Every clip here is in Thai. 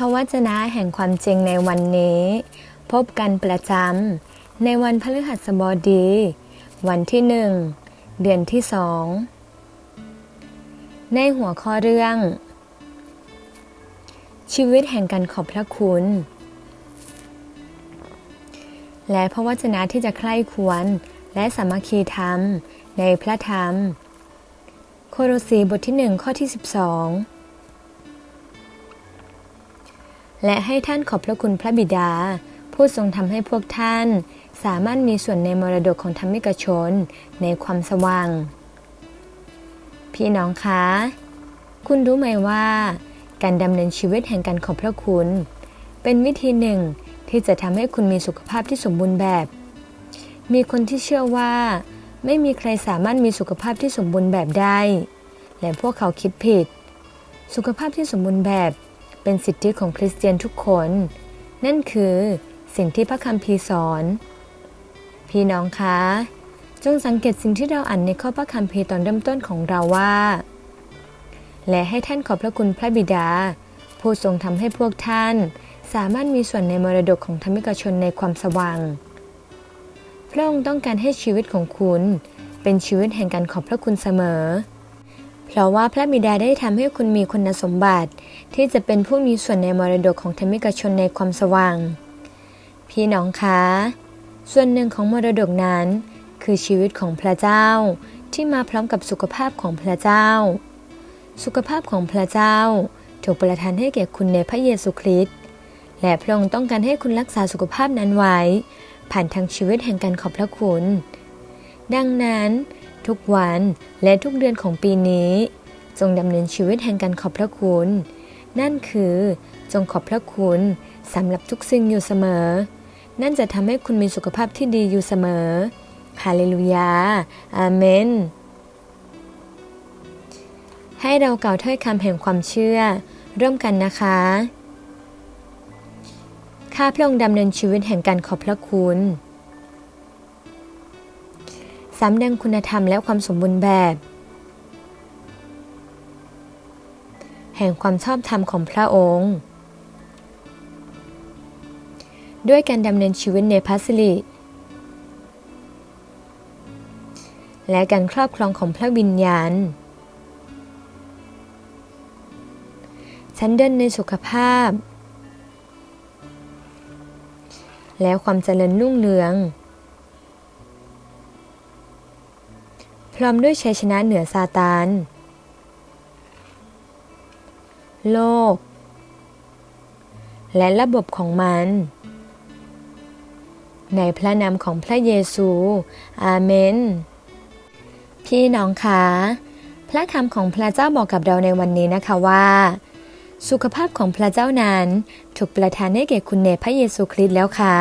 พระวจนะแห่งความจริงในวันนี้ พบกันประจำในวันพฤหัสบดี วันที่หนึ่งเดือนที่สองในหัวข้อเรื่อง ชีวิตแห่งการขอบพระคุณ และพระวจนะที่จะใคร่ควรและสามัคคีธรรมในพระธรรม โคโรสีบทที่หนึ่งข้อที่ 12 และให้ท่านขอบพระคุณพระบิดา ผู้ทรงทำให้พวกท่าน สามารถมีส่วนในมรดกของธรรมิกชน ในความสว่าง พี่น้องคะ คุณรู้ไหมว่า การดำเนินชีวิตแห่งการขอบพระคุณ เป็นวิธีหนึ่งที่จะทำให้คุณมีสุขภาพที่สมบูรณ์แบบ มีคนที่เชื่อว่า ไม่มีใครสามารถมีสุขภาพที่สมบูรณ์แบบได้ และพวกเขาคิดผิด สุขภาพที่สมบูรณ์แบบ เป็นสิทธิของคริสเตียนทุกคน นั่นคือสิ่งที่พระคัมภีร์สอน พี่น้องคะ จงสังเกตสิ่งที่เราอ่านในข้อพระคัมภีร์ตอนเริ่มต้นของเราว่า และให้ท่านขอบพระคุณพระบิดา ผู้ทรงทำให้พวกท่าน สามารถมีส่วนในมรดกของธรรมิกชนในความสว่าง พระองค์ต้องการให้ชีวิตของคุณ เป็นชีวิตแห่งการขอบพระคุณเสมอ เพราะว่าพระบิดาได้ทำให้คุณมีคุณสมบัติ ที่จะเป็นผู้มีส่วนในมรดกของธรรมิกชนในความสว่าง พี่น้องคะส่วนหนึ่งของมรดกนั้น คือชีวิตของพระเจ้าที่มาพร้อมกับสุขภาพของพระเจ้า สุขภาพของพระเจ้าถูกประทานให้แก่คุณในพระเยซูคริสต์และพระองค์ต้องการให้คุณรักษาสุขภาพนั้นไว้ ผ่านทางชีวิตแห่งการขอบพระคุณ ดังนั้น ทุกวันและทุกเดือนของปีนี้ จงดำเนินชีวิตแห่งการขอบพระคุณ นั่นคือ จงขอบพระคุณสำหรับทุกสิ่งอยู่เสมอ นั่นจะทำให้คุณมีสุขภาพที่ดีอยู่เสมอฮาเลลูยา อาเมน ให้เรากล่าวถ้อยคำแห่งความเชื่อ ร่วมกันนะคะ ข้าพระองค์ดำเนินชีวิตแห่งการขอบพระคุณ สำแดงคุณธรรมและความสมบูรณ์แบบ แห่งความชอบธรรมของพระองค์ ด้วยการดำเนินชีวิตในพัสลิและการครอบครองของพระวิญญาณ ฉันเดินในสุขภาพ และความเจริญรุ่งเรือง พร้อมด้วยชัยชนะเหนือซาตาน โลก และระบบของมัน ในพระนามของพระเยซู อาเมน พี่น้องคะพระคำของพระเจ้าบอกกับเราในวันนี้นะคะว่า สุขภาพของพระเจ้านั้นถูกประทานให้แก่คุณในพระเยซูคริสต์แล้วค่ะ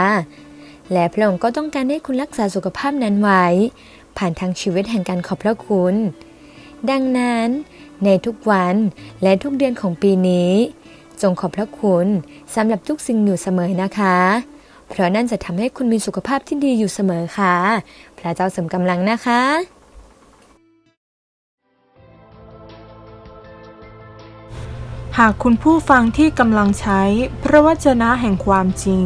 และพระองค์ก็ต้องการให้คุณรักษาสุขภาพนั้นไว้ ผ่านทางชีวิตแห่งการขอบพระคุณ ดังนั้น ในทุกวันและทุกเดือนของปีนี้ จงขอบพระคุณสำหรับทุกสิ่งอยู่เสมอนะคะ เพราะนั่นจะทำให้คุณมีสุขภาพที่ดีอยู่เสมอค่ะ พระเจ้าเสริมกำลังนะคะหากคุณผู้ฟังที่กำลังใช้พระวจนะแห่งความจริง